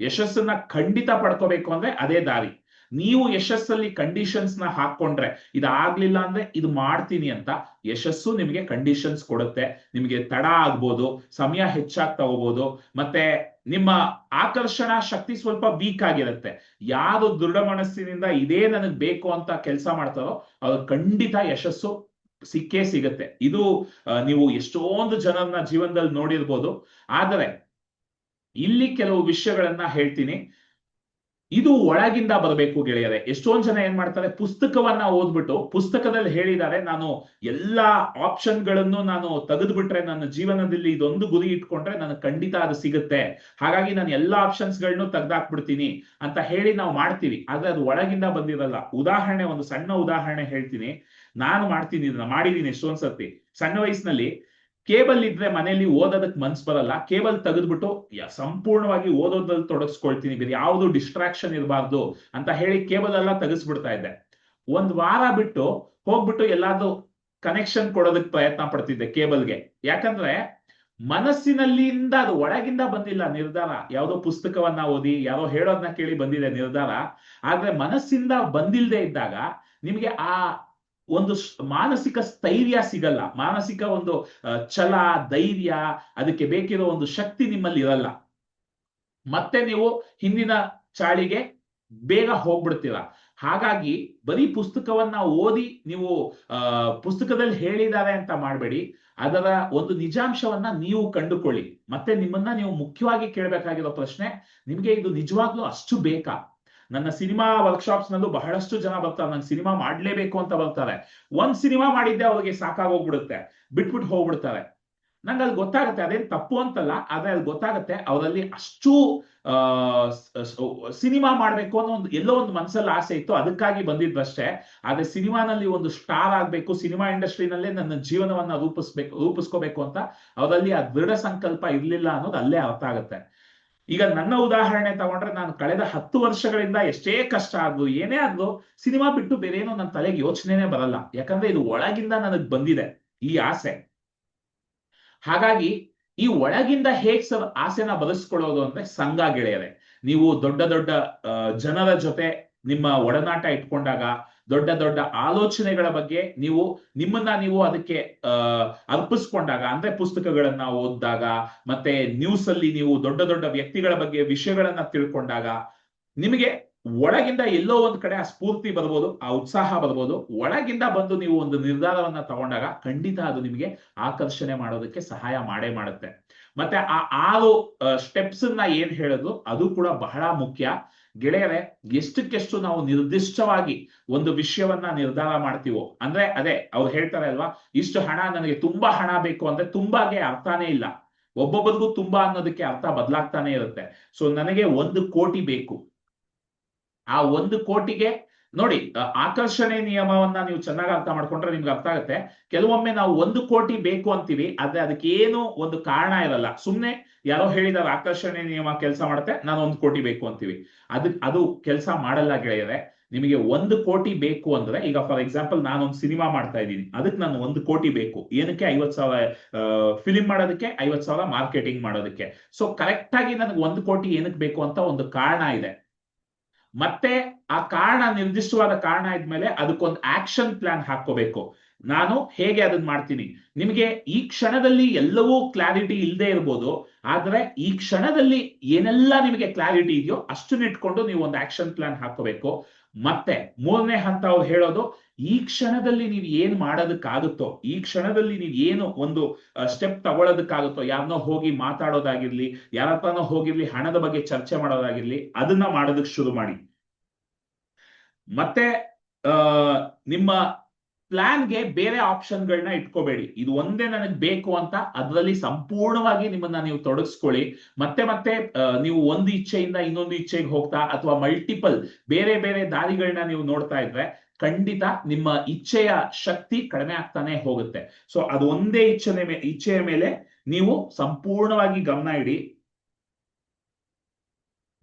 ಯಶಸ್ಸನ್ನ ಖಂಡಿತ ಪಡ್ಕೋಬೇಕು ಅಂದ್ರೆ ಅದೇ ದಾರಿ. ನೀವು ಯಶಸ್ಸಲ್ಲಿ ಕಂಡೀಷನ್ಸ್ನ ಹಾಕೊಂಡ್ರೆ ಇದಾಗ್ಲಿಲ್ಲ ಅಂದ್ರೆ ಇದು ಮಾಡ್ತೀನಿ ಅಂತ ಯಶಸ್ಸು ನಿಮಗೆ ಕಂಡೀಷನ್ಸ್ ಕೊಡುತ್ತೆ. ನಿಮಗೆ ತಡ ಆಗ್ಬೋದು, ಸಮಯ ಹೆಚ್ಚಾಗಿ ತಗೋಬಹುದು ಮತ್ತೆ ನಿಮ್ಮ ಆಕರ್ಷಣಾ ಶಕ್ತಿ ಸ್ವಲ್ಪ ವೀಕ್ ಆಗಿರುತ್ತೆ. ಯಾರು ದೃಢ ಮನಸ್ಸಿನಿಂದ ಇದೇ ನನಗ್ ಬೇಕು ಅಂತ ಕೆಲಸ ಮಾಡ್ತಾರೋ ಅವ್ರು ಖಂಡಿತ ಯಶಸ್ಸು ಸಿಕ್ಕೇ ಸಿಗತ್ತೆ. ಇದು ನೀವು ಎಷ್ಟೊಂದು ಜನರನ್ನ ಜೀವನದಲ್ಲಿ ನೋಡಿರ್ಬೋದು. ಆದರೆ, ಇಲ್ಲಿ ಕೆಲವು ವಿಷಯಗಳನ್ನ ಹೇಳ್ತೀನಿ. ಇದು ಒಳಗಿಂದ ಬರಬೇಕು ಗೆಳೆಯರೆ. ಎಷ್ಟೊಂದ್ ಜನ ಏನ್ ಮಾಡ್ತಾರೆ? ಪುಸ್ತಕವನ್ನ ಓದ್ಬಿಟ್ಟು ಪುಸ್ತಕದಲ್ಲಿ ಹೇಳಿದ್ದಾರೆ, ನಾನು ಎಲ್ಲಾ ಆಪ್ಷನ್ಗಳನ್ನು ನಾನು ತೆಗೆದ್ಬಿಟ್ರೆ ನನ್ನ ಜೀವನದಲ್ಲಿ ಇದೊಂದು ಗುರಿ ಇಟ್ಕೊಂಡ್ರೆ ನನಗೆ ಖಂಡಿತ ಅದು ಸಿಗುತ್ತೆ. ಹಾಗಾಗಿ ನಾನು ಎಲ್ಲಾ ಆಪ್ಷನ್ಸ್ಗಳನ್ನು ತೆಗ್ದಾಕ್ಬಿಡ್ತೀನಿ ಅಂತ ಹೇಳಿ ನಾವು ಮಾಡ್ತೀವಿ. ಆದ್ರೆ ಅದು ಒಳಗಿಂದ ಬಂದಿರಲ್ಲ. ಉದಾಹರಣೆ, ಒಂದು ಸಣ್ಣ ಉದಾಹರಣೆ ಹೇಳ್ತೀನಿ. ನಾನು ಮಾಡ್ತೀನಿ, ಇದನ್ನ ಮಾಡಿದೀನಿ ಎಷ್ಟೊಂದ್ಸತಿ ಸಣ್ಣ ವಯಸ್ಸಿನಲ್ಲಿ ಕೇಬಲ್ ಇದ್ರೆ ಮನೆಯಲ್ಲಿ ಓದೋದಕ್ ಮನ್ಸ್ ಬರಲ್ಲ. ಕೇಬಲ್ ತೆಗೆದ್ಬಿಟ್ಟು ಸಂಪೂರ್ಣವಾಗಿ ಓದೋದ್ರಲ್ಲಿ ತೊಡಗಿಸ್ಕೊಳ್ತೀನಿ ಬೇರೆ ಯಾವುದು ಡಿಸ್ಟ್ರಾಕ್ಷನ್ ಇರಬಾರ್ದು ಅಂತ ಹೇಳಿ ಕೇಬಲ್ ಎಲ್ಲ ತೆಗೆಸ್ಬಿಡ್ತಾ ಇದ್ದೆ. ಒಂದ್ ವಾರ ಬಿಟ್ಟು ಹೋಗ್ಬಿಟ್ಟು ಎಲ್ಲಾದ್ರೂ ಕನೆಕ್ಷನ್ ಕೊಡೋದಕ್ಕೆ ಪ್ರಯತ್ನ ಪಡ್ತಿದ್ದೆ ಕೇಬಲ್ಗೆ. ಯಾಕಂದ್ರೆ ಮನಸ್ಸಿನಲ್ಲಿಂದ ಅದು ಒಳಗಿಂದ ಬಂದಿಲ್ಲ ನಿರ್ಧಾರ. ಯಾವುದೋ ಪುಸ್ತಕವನ್ನ ಓದಿ, ಯಾರೋ ಹೇಳೋದನ್ನ ಕೇಳಿ ಬಂದಿದೆ ನಿರ್ಧಾರ. ಆದ್ರೆ ಮನಸ್ಸಿಂದ ಬಂದಿಲ್ದೇ ಇದ್ದಾಗ ನಿಮಗೆ ಆ ಒಂದು ಮಾನಸಿಕ ಸ್ಥೈರ್ಯ ಸಿಗಲ್ಲ. ಮಾನಸಿಕ ಒಂದು ಛಲ, ಧೈರ್ಯ, ಅದಕ್ಕೆ ಬೇಕಿರೋ ಒಂದು ಶಕ್ತಿ ನಿಮ್ಮಲ್ಲಿ ಇರಲ್ಲ. ಮತ್ತೆ ನೀವು ಹಿಂದಿನ ಚಾಳಿಗೆ ಬೇಗ ಹೋಗ್ಬಿಡ್ತೀರ. ಹಾಗಾಗಿ ಬರೀ ಪುಸ್ತಕವನ್ನ ಓದಿ ನೀವು ಪುಸ್ತಕದಲ್ಲಿ ಹೇಳಿದ್ದಾರೆ ಅಂತ ಮಾಡಬೇಡಿ. ಅದರ ಒಂದು ನಿಜಾಂಶವನ್ನ ನೀವು ಕಂಡುಕೊಳ್ಳಿ. ಮತ್ತೆ ನಿಮ್ಮನ್ನ ನೀವು ಮುಖ್ಯವಾಗಿ ಕೇಳಬೇಕಾಗಿರೋ ಪ್ರಶ್ನೆ, ನಿಮ್ಗೆ ಇದು ನಿಜವಾಗ್ಲೂ ಅಷ್ಟು ಬೇಕಾ? ನನ್ನ ಸಿನಿಮಾ ವರ್ಕ್ಶಾಪ್ಸ್ ನಲ್ಲೂ ಬಹಳಷ್ಟು ಜನ ಬರ್ತಾರೆ. ನಂಗೆ ಸಿನಿಮಾ ಮಾಡ್ಲೇಬೇಕು ಅಂತ ಬರ್ತಾರೆ. ಒಂದ್ ಸಿನಿಮಾ ಮಾಡಿದ್ದೆ ಅವ್ರಿಗೆ ಸಾಕಾಗೋಗ್ಬಿಡುತ್ತೆ. ಬಿಟ್ಬಿಟ್ಟು ಹೋಗ್ಬಿಡ್ತಾರೆ. ನಂಗೆ ಅಲ್ಲಿ ಗೊತ್ತಾಗುತ್ತೆ, ಅದೇನ್ ತಪ್ಪು ಅಂತಲ್ಲ, ಆದ್ರೆ ಅಲ್ಲಿ ಗೊತ್ತಾಗುತ್ತೆ ಅವರಲ್ಲಿ ಅಷ್ಟು ಸಿನಿಮಾ ಮಾಡ್ಬೇಕು ಅನ್ನೋ ಒಂದು, ಎಲ್ಲೋ ಒಂದು ಮನ್ಸಲ್ಲಿ ಆಸೆ ಇತ್ತು. ಅದಕ್ಕಾಗಿ ಬಂದಿದ್ವಷ್ಟೇ ಆದ್ರೆ ಸಿನಿಮಾನಲ್ಲಿ ಒಂದು ಸ್ಟಾರ್ ಆಗ್ಬೇಕು, ಸಿನಿಮಾ ಇಂಡಸ್ಟ್ರಿನಲ್ಲೇ ನನ್ನ ಜೀವನವನ್ನ ರೂಪಿಸ್ಬೇಕು, ರೂಪಿಸ್ಕೋಬೇಕು ಅಂತ ಅವರಲ್ಲಿ ಆ ದೃಢ ಸಂಕಲ್ಪ ಇರ್ಲಿಲ್ಲ ಅನ್ನೋದು ಅಲ್ಲೇ ಅರ್ಥ ಆಗುತ್ತೆ. ಈಗ ನನ್ನ ಉದಾಹರಣೆ ತಗೊಂಡ್ರೆ ನಾನು ಕಳೆದ ಹತ್ತು ವರ್ಷಗಳಿಂದ ಎಷ್ಟೇ ಕಷ್ಟ ಆದ್ವು ಏನೇ ಆದ್ವು ಸಿನಿಮಾ ಬಿಟ್ಟು ಬೇರೆ ಏನೋ ನನ್ನ ತಲೆಗೆ ಯೋಚನೆನೇ ಬರಲ್ಲ. ಯಾಕಂದ್ರೆ ಇದು ಒಳಗಿಂದ ನನಗ್ ಬಂದಿದೆ ಈ ಆಸೆ. ಹಾಗಾಗಿ ಈ ಒಳಗಿಂದ ಹೇಗ್ ಸರ್ ಆಸೆನ ಬದಲಿಸ್ಕೊಳ್ಳೋದು ಅಂದ್ರೆ ಸಂಘ ಗೆಳೆಯರೆ. ನೀವು ದೊಡ್ಡ ದೊಡ್ಡ ಜನರ ಜೊತೆ ನಿಮ್ಮ ಒಡನಾಟ ಇಟ್ಕೊಂಡಾಗ ದೊಡ್ಡ ದೊಡ್ಡ ಆಲೋಚನೆಗಳ ಬಗ್ಗೆ ನೀವು, ನಿಮ್ಮನ್ನ ನೀವು ಅದಕ್ಕೆ ಅರ್ಪಿಸ್ಕೊಂಡಾಗ, ಅಂದ್ರೆ ಪುಸ್ತಕಗಳನ್ನ ಓದಿದಾಗ, ಮತ್ತೆ ನ್ಯೂಸ್ ಅಲ್ಲಿ ನೀವು ದೊಡ್ಡ ದೊಡ್ಡ ವ್ಯಕ್ತಿಗಳ ಬಗ್ಗೆ ವಿಷಯಗಳನ್ನ ತಿಳ್ಕೊಂಡಾಗ, ನಿಮಗೆ ಒಳಗಿಂದ ಎಲ್ಲೋ ಒಂದ್ ಕಡೆ ಆ ಸ್ಫೂರ್ತಿ ಬರ್ಬೋದು, ಆ ಉತ್ಸಾಹ ಬರ್ಬೋದು. ಒಳಗಿಂದ ಬಂದು ನೀವು ಒಂದು ನಿರ್ಧಾರವನ್ನ ತಗೊಂಡಾಗ ಖಂಡಿತ ಅದು ನಿಮಗೆ ಆಕರ್ಷಣೆ ಮಾಡೋದಕ್ಕೆ ಸಹಾಯ ಮಾಡೇ ಮಾಡುತ್ತೆ. ಮತ್ತೆ ಆ ಆರು ಸ್ಟೆಪ್ಸ್ ಅನ್ನ ಏನ್ ಹೇಳೋದು ಅದು ಕೂಡ ಬಹಳ ಮುಖ್ಯ. ಗೆಳೆಯರೆ, ಎಷ್ಟಕ್ಕೆಷ್ಟು ನಾವು ನಿರ್ದಿಷ್ಟವಾಗಿ ಒಂದು ವಿಷಯವನ್ನ ನಿರ್ಧಾರ ಮಾಡ್ತೀವೋ, ಅಂದ್ರೆ ಅದೇ ಅವ್ರು ಹೇಳ್ತಾರೆ ಅಲ್ವಾ, ಇಷ್ಟು ಹಣ ನನಗೆ ತುಂಬಾ ಹಣ ಬೇಕು ಅಂದ್ರೆ ತುಂಬಾಗೆ ಅರ್ಥನೇ ಇಲ್ಲ. ಒಬ್ಬೊಬ್ಬರಿಗೂ ತುಂಬಾ ಅನ್ನೋದಕ್ಕೆ ಅರ್ಥ ಬದಲಾಗ್ತಾನೆ ಇರುತ್ತೆ. ಸೊ ನನಗೆ ಒಂದು ಕೋಟಿ ಬೇಕು. ಆ ಒಂದು ಕೋಟಿಗೆ ನೋಡಿ ಆಕರ್ಷಣೆ ನಿಯಮವನ್ನ ನೀವು ಚೆನ್ನಾಗಿ ಅರ್ಥ ಮಾಡ್ಕೊಂಡ್ರೆ ನಿಮ್ಗೆ ಅರ್ಥ ಆಗುತ್ತೆ. ಕೆಲವೊಮ್ಮೆ ನಾವು ಒಂದು ಕೋಟಿ ಬೇಕು ಅಂತೀವಿ, ಆದ್ರೆ ಅದಕ್ಕೆ ಏನು ಒಂದು ಕಾರಣ ಇರಲ್ಲ. ಸುಮ್ನೆ ಯಾರೋ ಹೇಳಿದಾರೆ, ಆಕರ್ಷಣೆ ನಿಯಮ ಕೆಲಸ ಮಾಡುತ್ತೆ, ನಾನು ಒಂದು ಕೋಟಿ ಬೇಕು ಅಂತೀವಿ. ಅದಕ್ ಅದು ಕೆಲಸ ಮಾಡಲ್ಲ ಗೆಳೆಯರೆ, ನಿಮಗೆ ಒಂದು ಕೋಟಿ ಬೇಕು ಅಂದ್ರೆ, ಈಗ ಫಾರ್ ಎಕ್ಸಾಂಪಲ್ ನಾನೊಂದು ಸಿನಿಮಾ ಮಾಡ್ತಾ ಇದ್ದೀನಿ, ಅದಕ್ಕೆ ನಾನು ಒಂದು ಕೋಟಿ ಬೇಕು. ಏನಕ್ಕೆ? ಐವತ್ ಸಾವಿರ ಫಿಲಿಂ ಮಾಡೋದಕ್ಕೆ ಐವತ್ ಸಾವಿರ ಮಾರ್ಕೆಟಿಂಗ್ ಮಾಡೋದಕ್ಕೆ. ಸೊ ಕರೆಕ್ಟ್ ಆಗಿ ನನಗೆ ಒಂದು ಕೋಟಿ ಏನಕ್ಕೆ ಬೇಕು ಅಂತ ಒಂದು ಕಾರಣ ಇದೆ. ಮತ್ತೆ ಆ ಕಾರಣ ನಿರ್ದಿಷ್ಟವಾದ ಕಾರಣ ಇದ್ಮೇಲೆ ಅದಕ್ಕೊಂದು ಆಕ್ಷನ್ ಪ್ಲಾನ್ ಹಾಕೋಬೇಕು ನಾನು ಹೇಗೆ ಅದನ್ನ ಮಾಡ್ತೀನಿ? ನಿಮಗೆ ಈ ಕ್ಷಣದಲ್ಲಿ ಎಲ್ಲವೂ ಕ್ಲಾರಿಟಿ ಇಲ್ಲದೆ ಇರ್ಬೋದು, ಆದ್ರೆ ಈ ಕ್ಷಣದಲ್ಲಿ ಏನೆಲ್ಲ ನಿಮಗೆ ಕ್ಲಾರಿಟಿ ಇದೆಯೋ ಅಷ್ಟನ್ನ ಇಟ್ಕೊಂಡು ನೀವು ಒಂದು ಆಕ್ಷನ್ ಪ್ಲಾನ್ ಹಾಕೋಬೇಕು ಮತ್ತೆ ಮೂರನೇ ಹಂತ ಅವ್ರು ಹೇಳೋದು, ಈ ಕ್ಷಣದಲ್ಲಿ ನೀವು ಏನ್ ಮಾಡೋದಕ್ಕಾಗುತ್ತೋ, ಈ ಕ್ಷಣದಲ್ಲಿ ನೀವು ಏನು ಒಂದು ಸ್ಟೆಪ್ ತಗೊಳ್ಳೋದಕ್ಕಾಗುತ್ತೋ ಯಾರನ್ನೋ ಹೋಗಿ ಮಾತಾಡೋದಾಗಿರ್ಲಿ, ಯಾರತ್ರನೋ ಹೋಗಿರ್ಲಿ, ಹಣದ ಬಗ್ಗೆ ಚರ್ಚೆ ಮಾಡೋದಾಗಿರ್ಲಿ, ಅದನ್ನ ಮಾಡೋದಕ್ಕೆ ಶುರು ಮಾಡಿ. ಮತ್ತೆ ನಿಮ್ಮ ಪ್ಲಾನ್ಗೆ ಬೇರೆ ಆಪ್ಷನ್ಗಳನ್ನ ಇಟ್ಕೋಬೇಡಿ. ಇದು ಒಂದೇ ನನಗೆ ಬೇಕು ಅಂತ ಅದರಲ್ಲಿ ಸಂಪೂರ್ಣವಾಗಿ ನಿಮ್ಮನ್ನ ನೀವು ತೊಡಗಿಸ್ಕೊಳ್ಳಿ. ಮತ್ತೆ ಮತ್ತೆ ನೀವು ಒಂದು ಇಚ್ಛೆಯಿಂದ ಇನ್ನೊಂದು ಇಚ್ಛೆಗೆ ಹೋಗ್ತಾ ಅಥವಾ ಮಲ್ಟಿಪಲ್ ಬೇರೆ ಬೇರೆ ದಾರಿಗಳನ್ನ ನೀವು ನೋಡ್ತಾ ಇದ್ರೆ ಖಂಡಿತ ನಿಮ್ಮ ಇಚ್ಛೆಯ ಶಕ್ತಿ ಕಡಿಮೆ ಆಗ್ತಾನೆ ಹೋಗುತ್ತೆ. ಸೊ ಅದು ಒಂದೇ ಇಚ್ಛೆ ಇಚ್ಛೆಯ ಮೇಲೆ ನೀವು ಸಂಪೂರ್ಣವಾಗಿ ಗಮನ ಇಡಿ.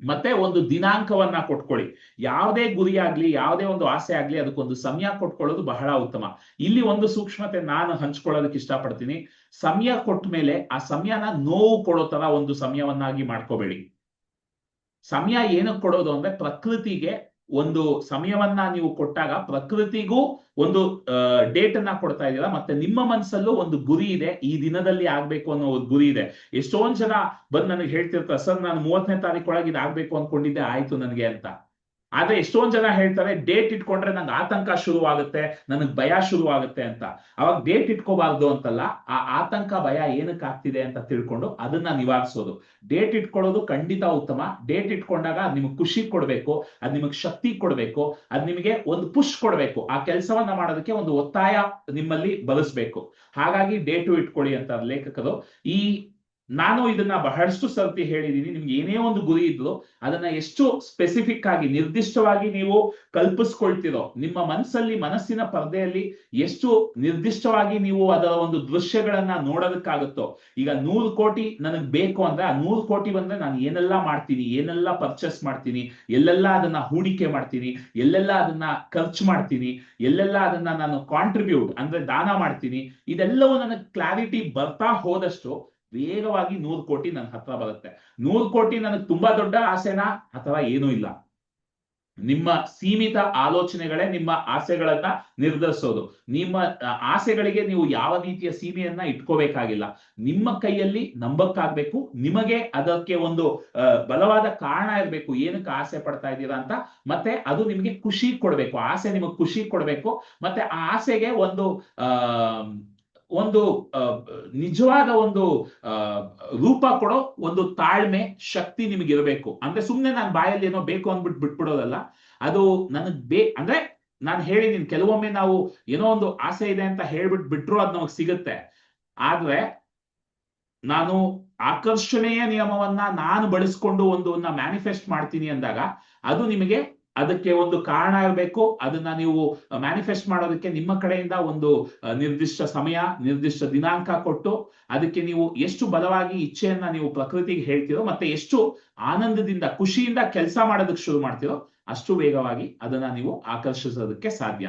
ಮತ್ತೆ ಒಂದು ದಿನಾಂಕವನ್ನ ಕೊಟ್ಕೊಳ್ಳಿ. ಯಾವುದೇ ಗುರಿ ಆಗ್ಲಿ ಯಾವುದೇ ಒಂದು ಆಸೆ ಆಗ್ಲಿ, ಅದಕ್ಕೊಂದು ಸಮಯ ಕೊಟ್ಕೊಳ್ಳೋದು ಬಹಳ ಉತ್ತಮ. ಇಲ್ಲಿ ಒಂದು ಸೂಕ್ಷ್ಮತೆ ನಾನು ಹಂಚ್ಕೊಳ್ಳೋದಕ್ಕೆ ಇಷ್ಟಪಡ್ತೀನಿ. ಸಮಯ ಕೊಟ್ಟ ಮೇಲೆ ಆ ಸಮಯನ ನೋವು ಕೊಡೋ ತರ ಒಂದು ಸಮಯವನ್ನಾಗಿ ಮಾಡ್ಕೋಬೇಡಿ. ಸಮಯ ಏನಕ್ಕೆ ಕೊಡೋದು ಅಂದ್ರೆ ಪ್ರಕೃತಿಗೆ ಒಂದು ಸಮಯವನ್ನ ನೀವು ಕೊಟ್ಟಾಗ ಪ್ರಕೃತಿಗೂ ಒಂದು ಡೇಟ್ ಅನ್ನ ಕೊಡ್ತಾ ಇದ್ದೀರಾ, ಮತ್ತೆ ನಿಮ್ಮ ಮನಸ್ಸಲ್ಲೂ ಒಂದು ಗುರಿ ಇದೆ, ಈ ದಿನದಲ್ಲಿ ಆಗ್ಬೇಕು ಅನ್ನೋ ಒಂದು ಗುರಿ ಇದೆ. ಎಷ್ಟೊಂದ್ ಜನ ಬಂದ್ ನನಗೆ ಹೇಳ್ತಿರ್ತಾರೆ, ಸರ್, ನಾನು ಮೂವತ್ತನೇ ತಾರೀಕು ಒಳಗೆ ಇದು ಆಗ್ಬೇಕು ಅನ್ಕೊಂಡಿದ್ದೆ, ಆಯ್ತು ನನಗೆ ಅಂತ. ಆದ್ರೆ ಎಷ್ಟೊಂದ್ ಜನ ಹೇಳ್ತಾರೆ ಡೇಟ್ ಇಟ್ಕೊಂಡ್ರೆ ನಂಗೆ ಆತಂಕ ಶುರುವಾಗುತ್ತೆ, ನನಗ್ ಭಯ ಶುರುವಾಗುತ್ತೆ ಅಂತ. ಅವಾಗ ಡೇಟ್ ಇಟ್ಕೋಬಾರ್ದು ಅಂತಲ್ಲ, ಆ ಆತಂಕ, ಭಯ ಏನಕ್ಕೆ ಆಗ್ತಿದೆ ಅಂತ ತಿಳ್ಕೊಂಡು ಅದನ್ನ ನಿವಾರಿಸೋದು. ಡೇಟ್ ಇಟ್ಕೊಳ್ಳೋದು ಖಂಡಿತ ಉತ್ತಮ. ಡೇಟ್ ಇಟ್ಕೊಂಡಾಗ ಅದ್ ನಿಮಗೆ ಖುಷಿ ಕೊಡ್ಬೇಕು, ಅದ್ ನಿಮಗೆ ಶಕ್ತಿ ಕೊಡ್ಬೇಕು, ಅದ್ ನಿಮಗೆ ಒಂದು ಪುಷ್ ಕೊಡ್ಬೇಕು. ಆ ಕೆಲಸವನ್ನ ಮಾಡೋದಕ್ಕೆ ಒಂದು ಒತ್ತಾಯ ನಿಮ್ಮಲ್ಲಿ ಬಲಿಸ್ಬೇಕು. ಹಾಗಾಗಿ ಡೇಟು ಇಟ್ಕೊಳ್ಳಿ ಅಂತ ಲೇಖಕರು ಈ ನಾನು ಇದನ್ನ ಬಹಳಷ್ಟು ಸರ್ತಿ ಹೇಳಿದೀನಿ ನಿಮ್ಗೆ ಏನೇ ಒಂದು ಗುರಿ ಇದ್ರು ಅದನ್ನ ಎಷ್ಟು ಸ್ಪೆಸಿಫಿಕ್ ಆಗಿ, ನಿರ್ದಿಷ್ಟವಾಗಿ ನೀವು ಕಲ್ಪಿಸ್ಕೊಳ್ತಿರೋ, ನಿಮ್ಮ ಮನಸ್ಸಲ್ಲಿ ಮನಸ್ಸಿನ ಪರದೆಯಲ್ಲಿ ಎಷ್ಟು ನಿರ್ದಿಷ್ಟವಾಗಿ ನೀವು ಅದರ ಒಂದು ದೃಶ್ಯಗಳನ್ನ ನೋಡೋದಕ್ಕಾಗುತ್ತೋ, ಈಗ ನೂರು ಕೋಟಿ ನನಗ್ ಬೇಕು ಅಂದ್ರೆ ಆ ನೂರು ಕೋಟಿ ಬಂದ್ರೆ ನಾನು ಏನೆಲ್ಲಾ ಮಾಡ್ತೀನಿ, ಏನೆಲ್ಲಾ ಪರ್ಚೇಸ್ ಮಾಡ್ತೀನಿ, ಎಲ್ಲೆಲ್ಲಾ ಅದನ್ನ ಹೂಡಿಕೆ ಮಾಡ್ತೀನಿ, ಎಲ್ಲೆಲ್ಲಾ ಅದನ್ನ ಖರ್ಚು ಮಾಡ್ತೀನಿ, ಎಲ್ಲೆಲ್ಲಾ ಅದನ್ನ ನಾನು ಕಾಂಟ್ರಿಬ್ಯೂಟ್ ಅಂದ್ರೆ ದಾನ ಮಾಡ್ತೀನಿ, ಇದೆಲ್ಲವೂ ನನಗೆ ಕ್ಲಾರಿಟಿ ಬರ್ತಾ ಹೋದಷ್ಟು ವೇಗವಾಗಿ ನೂರು ಕೋಟಿ ನನ್ನ ಹತ್ರ ಬರುತ್ತೆ. ನೂರು ಕೋಟಿ ನನಗೆ ತುಂಬಾ ದೊಡ್ಡ ಆಸೆನಾ ಅಥವಾ ಏನೂ ಇಲ್ಲ. ನಿಮ್ಮ ಸೀಮಿತ ಆಲೋಚನೆಗಳೇ ನಿಮ್ಮ ಆಸೆಗಳನ್ನ ನಿರ್ಧರಿಸೋದು. ನಿಮ್ಮ ಆಸೆಗಳಿಗೆ ನೀವು ಯಾವ ರೀತಿಯ ಸೀಮೆಯನ್ನ ಇಟ್ಕೋಬೇಕಾಗಿಲ್ಲ. ನಿಮ್ಮ ಕೈಯಲ್ಲಿ ನಂಬಕ್ಕಾಗ್ಬೇಕು. ನಿಮಗೆ ಅದಕ್ಕೆ ಒಂದು ಬಲವಾದ ಕಾರಣ ಇರಬೇಕು. ಏನಕ್ಕೆ ಆಸೆ ಪಡ್ತಾ ಇದ್ದೀರಾ ಅಂತ. ಮತ್ತೆ ಅದು ನಿಮಗೆ ಖುಷಿ ಕೊಡ್ಬೇಕು. ಆಸೆ ನಿಮಗೆ ಖುಷಿ ಕೊಡ್ಬೇಕು. ಮತ್ತೆ ಆ ಆಸೆಗೆ ಒಂದು ಒಂದು ನಿಜವಾದ ಒಂದು ರೂಪ ಕೊಡೋ ಒಂದು ತಾಳ್ಮೆ, ಶಕ್ತಿ ನಿಮಗೆ ಇರಬೇಕು ಅಂದ್ರೆ ಸುಮ್ನೆ ನಾನು ಬಾಯಲ್ಲಿ ಏನೋ ಬೇಕು ಅಂದ್ಬಿಟ್ಟು ಬಿಟ್ಬಿಡೋದಲ್ಲ, ಅದು ನನಗ್ ಬೇ, ಅಂದ್ರೆ ನಾನು ಹೇಳಿದೀನಿ, ಕೆಲವೊಮ್ಮೆ ನಾವು ಏನೋ ಒಂದು ಆಸೆ ಇದೆ ಅಂತ ಹೇಳ್ಬಿಟ್ಟು ಬಿಟ್ರು ಅದು ನಮಗ್ ಸಿಗುತ್ತೆ. ಆದ್ರೆ ನಾನು ಆಕರ್ಷಣೆಯ ನಿಯಮವನ್ನ ನಾನು ಬಳಸ್ಕೊಂಡು ಒಂದು ಮ್ಯಾನಿಫೆಸ್ಟ್ ಮಾಡ್ತೀನಿ ಅಂದಾಗ, ಅದು ನಿಮಗೆ ಅದಕ್ಕೆ ಒಂದು ಕಾರಣ ಇರಬೇಕು ಅದನ್ನ ನೀವು ಮ್ಯಾನಿಫೆಸ್ಟ್ ಮಾಡೋದಕ್ಕೆ ನಿಮ್ಮ ಕಡೆಯಿಂದ ಒಂದು ನಿರ್ದಿಷ್ಟ ಸಮಯ, ನಿರ್ದಿಷ್ಟ ದಿನಾಂಕ ಕೊಟ್ಟು ಅದಕ್ಕೆ ನೀವು ಎಷ್ಟು ಬಲವಾಗಿ ಇಚ್ಛೆಯನ್ನ ನೀವು ಪ್ರಕೃತಿಗೆ ಹೇಳ್ತೀರೋ ಮತ್ತೆ ಎಷ್ಟು ಆನಂದದಿಂದ, ಖುಷಿಯಿಂದ ಕೆಲಸ ಮಾಡೋದಕ್ಕೆ ಶುರು ಮಾಡ್ತೀರೋ ಅಷ್ಟು ವೇಗವಾಗಿ ಅದನ್ನ ನೀವು ಆಕರ್ಷಿಸೋದಕ್ಕೆ ಸಾಧ್ಯ.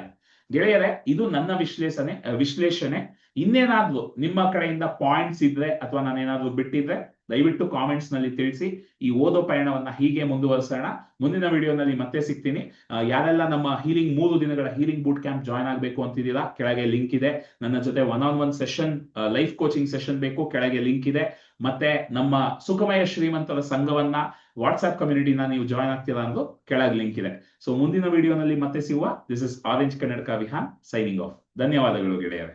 ಗೆಳೆಯರೆ, ಇದು ನನ್ನ ವಿಶ್ಲೇಷಣೆ ವಿಶ್ಲೇಷಣೆ. ಇನ್ನೇನಾದ್ರೂ ನಿಮ್ಮ ಕಡೆಯಿಂದ ಪಾಯಿಂಟ್ಸ್ ಇದ್ರೆ ಅಥವಾ ನಾನೇನಾದ್ರೂ ಬಿಟ್ಟಿದ್ರೆ ದಯವಿಟ್ಟು ಕಾಮೆಂಟ್ಸ್ನಲ್ಲಿ ತಿಳಿಸಿ. ಈ ಓದೋ ಪಯಣವನ್ನ ಹೀಗೆ ಮುಂದುವರಿಸೋಣ. ಮುಂದಿನ ವಿಡಿಯೋನಲ್ಲಿ ಮತ್ತೆ ಸಿಗ್ತೀನಿ. ಯಾರೆಲ್ಲ ನಮ್ಮ ಹೀಲಿಂಗ್ ಮೂರು ದಿನಗಳ ಹೀಲಿಂಗ್ ಬೂಟ್ ಕ್ಯಾಂಪ್ ಜಾಯ್ನ್ ಆಗಬೇಕು ಅಂತಿದ್ದೀರಾ, ಕೆಳಗೆ ಲಿಂಕ್ ಇದೆ. ನನ್ನ ಜೊತೆ one on one session life coaching session ಬೇಕು, ಕೆಳಗೆ ಲಿಂಕ್ ಇದೆ. ಮತ್ತೆ ನಮ್ಮ ಸುಖಮಯ ಶ್ರೀಮಂತರ ಸಂಘವನ್ನ ವಾಟ್ಸ್ಆಪ್ ಕಮ್ಯುನಿಟಿನ ನೀವು ಜಾಯ್ನ್ ಆಗ್ತೀರಾ ಅನ್ನೋದು ಕೆಳಗೆ ಲಿಂಕ್ ಇದೆ. ಸೊ ಮುಂದಿನ ವಿಡಿಯೋನಲ್ಲಿ ಮತ್ತೆ ಸಿಗುವ. ದಿಸ್ ಇಸ್ ಆರೆಂಜ್ ಕನ್ನಡಕ ವಿಹಾನ್ ಸೈನಿಂಗ್ ಆಫ್ ಧನ್ಯವಾದಗಳು ಗೆಳೆಯರೆ.